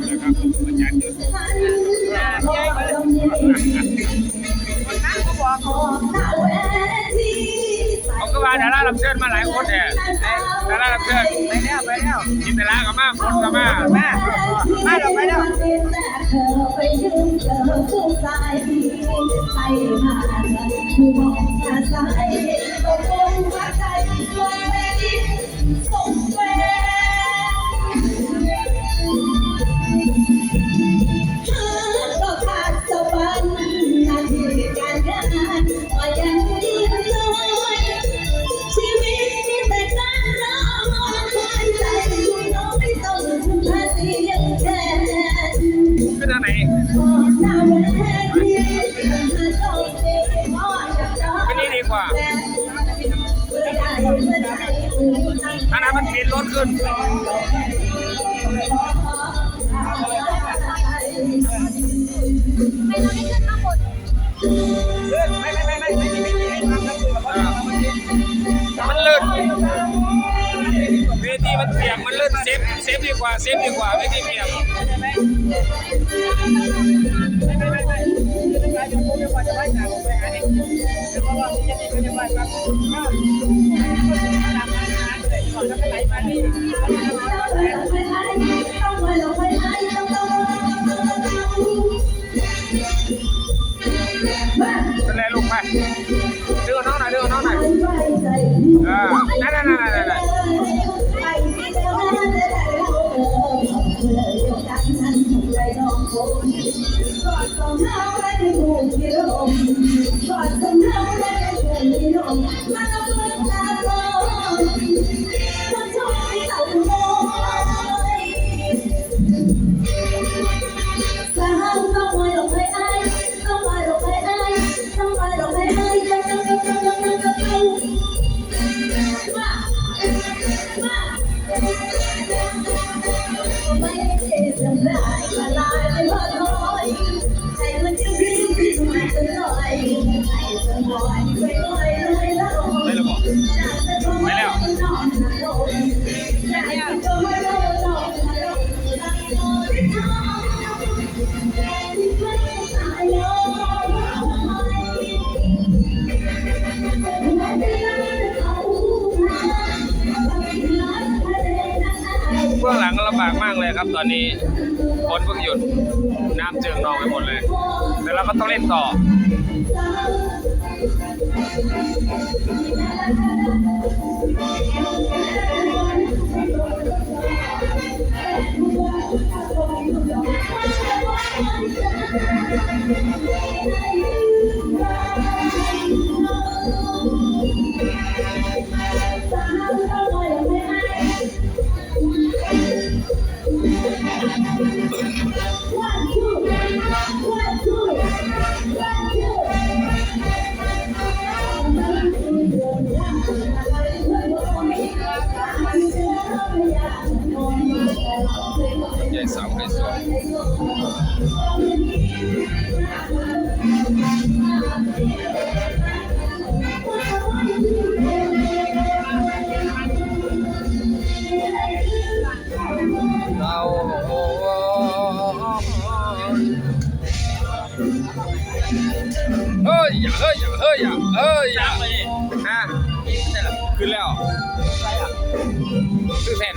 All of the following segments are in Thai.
นะครับอาจารย์ยุทธเขาก็ว่าดารารับเชิญมาหลายคนเนี่ยดารารับเชิญไปแล้วไปแล้วจินตลากับมากคนกับมากแมามาเราไปแล้วไปยืมเธอผู้ชา อันนั้นมันปีนรถขึ้นไม่ไม่ไม่ไม่ไม่ไม่ไม่ให้ทำแล้วคือว่ามันลื่นเวทีมันเปียกมันลื่นเซฟเซฟดีกว่าเซฟดีกว่าเวทีเปียกไม่ไม่ไม่ไม่ไม่ไม่จะพูดไม่ว่าจะไล่หนักไปหาเด็กเพราะว่าที่จะมีก็จะมาครับก็ตามงานงานเลยก่อน แล้วก็ไหลมานี่เป็นไรลูกไปเดือน้องหน่อยเดือน้องหน่อยเออนั่นนั่นนั่นนั่นนั่นากมากเลยครับ ตอนนี้ฝนเพิ่งหยุดน้ำเจิงนองไปหมดเลยแต่เราก็ต้องเล่นต่อใหญ่สาวไฮโซเราเฮ้ยอย่าเฮ้ยอย่าเฮ้ยอย่าเฮ้ยอย่าฮะขึ้นแล้วซื้อแผ่น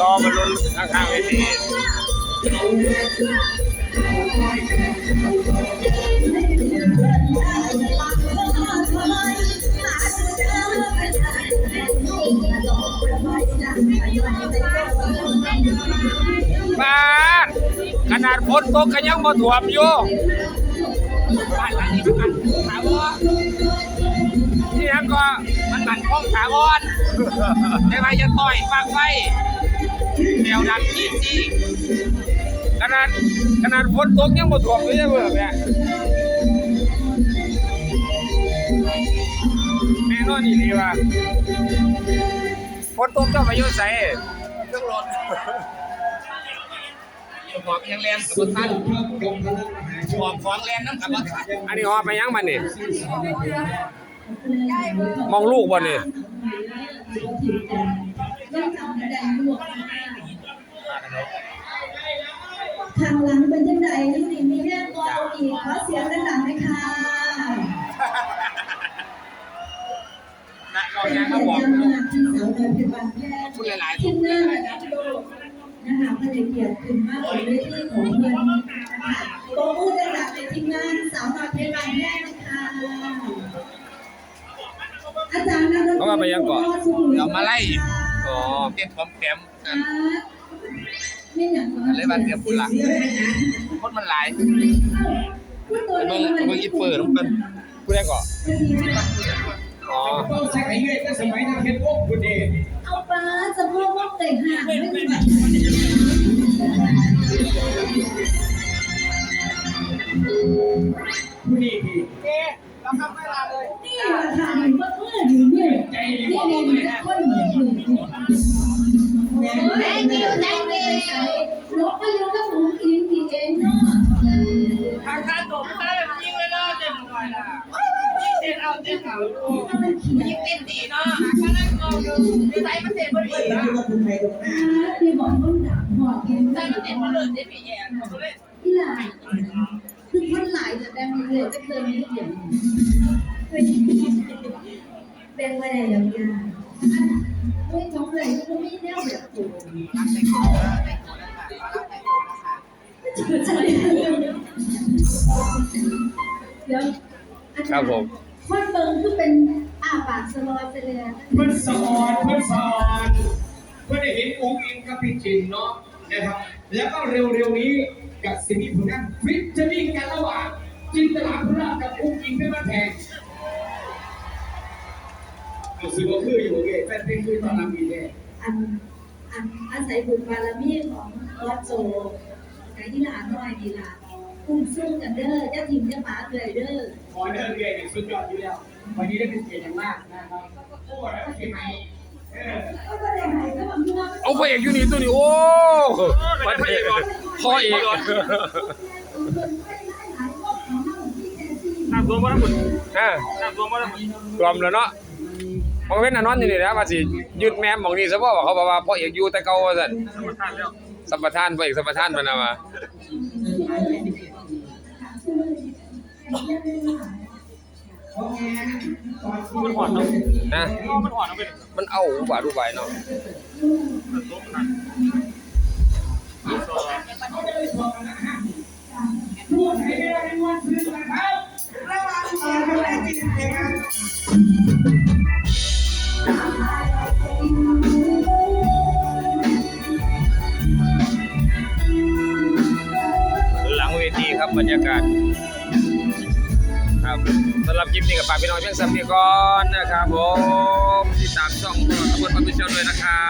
รอมาลุ้นข้างๆเวทีบ้านขนาดฝนตกก็ยังมาถ่วมอยู่บ้านหลังนี้มัถามว่าที่ยังก็ มันคงถาวรแต่ว่าจะต่อยฟางไฟแนวดังจี้จี้ขนาดขนาดฝนตกยังบ่ท่วมเลยเบิ่แม่แม่นอนอีหลีว่าฝนตกเจ้าไปอยู่ไสเครื่องรถหอบยังแรงกับท่านหอบของแรงน้ำกับท่านอันนี้ฮอบไปยังมันนี่ มองลูกบ่นี่ทางหลังเป็นจังไดอยู่นี่มีแม่กออีกขอเสียงดังๆหน่อยค่ะนะเราเป็นยังเหมาบอกตุการณ์มากที่สาวน้อยเพชรบ้านแพทย์พูดหลายๆทีมงานระดับโลกนะคะเพื่อเกียรติขึ้นมากบนเวทีของเพื่อนนะคะโปรโมทระดับในทีมงานสาวน้อยเพชรบ้านแพทย์ เขาว่าไปยังก่อนเดี๋ยวมาไล่อ๋อเต้นผมแต้มกันไม่อยากเลยมาเตรียมบุญหลักคนมันหลายพูดตัวเบิ่นี้งมันเบิ่งอีเปิดน้ำกันผู้ใดก่อนอ๋อต้องใช้ไอ้เงี้ยก็สมัยนั้นเฮ็ดโอ้คุณเดชเอาปลาจะพ่อว่าเตะห่างไม่เป็นแบบผู้นี้พี่ เราทำเวลาเลยนี่ราคาดีมากเลยดีเนี่ยนี่นี่มันจะค่อยเหมือนอยู่แม่กิวแม่กิวนกก็ยกกับหมูกินกินเองเนาะทางกาตกใต้ยิงเลยเนาะเต้นหน่อยล่ะเต้นเอาเต้นเอาถ้ามันเขียนยิงเต้นดีเนาะข้างล่างกองดูดีใจมันเต้นพอดีนะที่บอกต้นด่าบอกกินใจมันเต้นมาเลยเต้นพี่แย่เขาเลยที่หลาย คือท่านหลายจะแบ่งเลยจะเกินนิดเดียวแบ่งไว้ได้แล้วจ้าเฮ้ยน้องเลยก็ไม่แน่แบบตัวเดี๋ยวครับผมคนเบิ่งคือเป็นอาปากสลอยไปเลยเพิ่นสอนเพิ่นสอนเพิ่นได้เห็นองค์อิงกับพี่จินเนาะนะครับ แล้วก็เร็วๆนี้ กับสิมีผลงานฟิชเชอริ่งกันระหว่างจินตลาภูราชกับองค์อิงเพชรบ้านแพงรู้สึกว่าคืออยู่โอเคแฟนเพลงคือตอนนั้นมีแน่อันอันอาศัยบุญบารมีของวัดโจไอ้ที่หลานน้อยดีล่ะคุ้มซึ่งกันเด้อเจ้าทิมเจ้าหมาเลยเด้อขอเดินเรียนอย่างสุดยอดอยู่แล้ว วันนี้ได้เป็นเกียรติอย่างมากนะครับโอ้แล้วก็เขียนใหม่เออก็ไม่ได้ให้ก็บางทีว่าเอาพระเอกอยู่นี่ตัวนี้โอ้มันเอก พ่อเอกน้ำรวมมาทั้งหมดอ่าน้ำรวมมาทั้งหมดรวมแล้วเนาะมันก็เป็นอันนั้นอยู่นี่แหล้วว่าสิยึดแม่มของนี่ซะบ่ว่าเขาบอกว่าพ่อเอกอยู่แต่เก่าว่าซั่นสมรทานแล้วสัมปทานพ่อเอกสัมปทานมันน่ะว่ามันหวานเนาะนะ มันหวานเนาะเป็นมันเอาอุบาทอุบายเนาะลบนะพูดให้ได้วันซื้อนะครับระหว่างตอนแรกที่เด็กครับหลังเวทีครับบรรยากาศครับสำหรับคลิปนี้กับฝากพี่น้องเพียงสำนีก่อนนะครับผมติดตามช่องตำรวจพันธุ์เชียวด้วยนะครับ